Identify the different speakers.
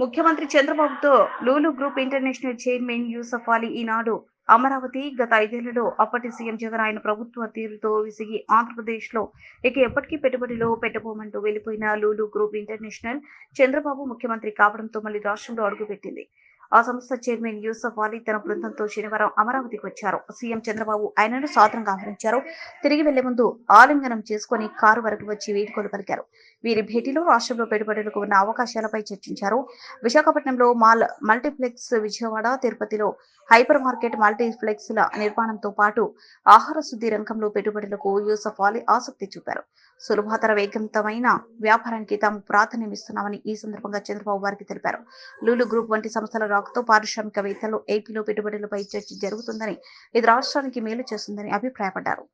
Speaker 1: ముఖ్యమంత్రి చంద్రబాబుతో Lulu group international chairman Yusuf Ali Eenadu Amaravati గత ఐదేళ్ళలో అప్పటి సీఎం జగన్ ఆయన ప్రభుత్వ తీరుతో విసిగి ఆంధ్రప్రదేశ్లో ఇక ఎప్పటికీ పెట్టుబడిలో పెట్టబోమంటూ వెళ్ళిపోయిన లూలు గ్రూప్ ఇంటర్నేషనల్ చంద్రబాబు ముఖ్యమంత్రి కావడంతో మళ్ళీ రాష్ట్రంలో అడుగుపెట్టింది. ఆ సంస్థ చైర్మన్ యూసఫ్ అలీ తన బృందంతో శనివారం అమరావతికి వచ్చారు. సీఎం చంద్రబాబు ఆయనను సాదరంగా ఆహ్వానించారు. తిరిగి వెళ్ళే ముందు ఆలింగనం చేసుకుని కారు వరకు వచ్చి వేడుకలు పలికారు. వీరి భేటీలో రాష్ట్రంలో పెట్టుబడులకు ఉన్న అవకాశాలపై చర్చించారు. విశాఖపట్నంలో మాల్ మల్టీప్లెక్స్ విజయవాడ తిరుపతిలో హైపర్ మార్కెట్ మల్టీప్లెక్స్ల నిర్మాణంతో పాటు ఆహార శుద్ధి రంగంలో పెట్టుబడులకు యూసఫ్ అలీ ఆసక్తి చూపారు. సులభతర వేగవంతమైన వ్యాపారానికి తాము ప్రాధాన్యమిస్తున్నామని ఈ సందర్భంగా చంద్రబాబు వారికి తెలిపారు. లూలు గ్రూప్ వంటి సంస్థల రాకతో పారిశ్రామికవేత్తలు ఏపీలో పెట్టుబడులపై చర్చ జరుగుతుందని ఇది రాష్ట్రానికి మేలు చేస్తుందని అభిప్రాయపడ్డారు.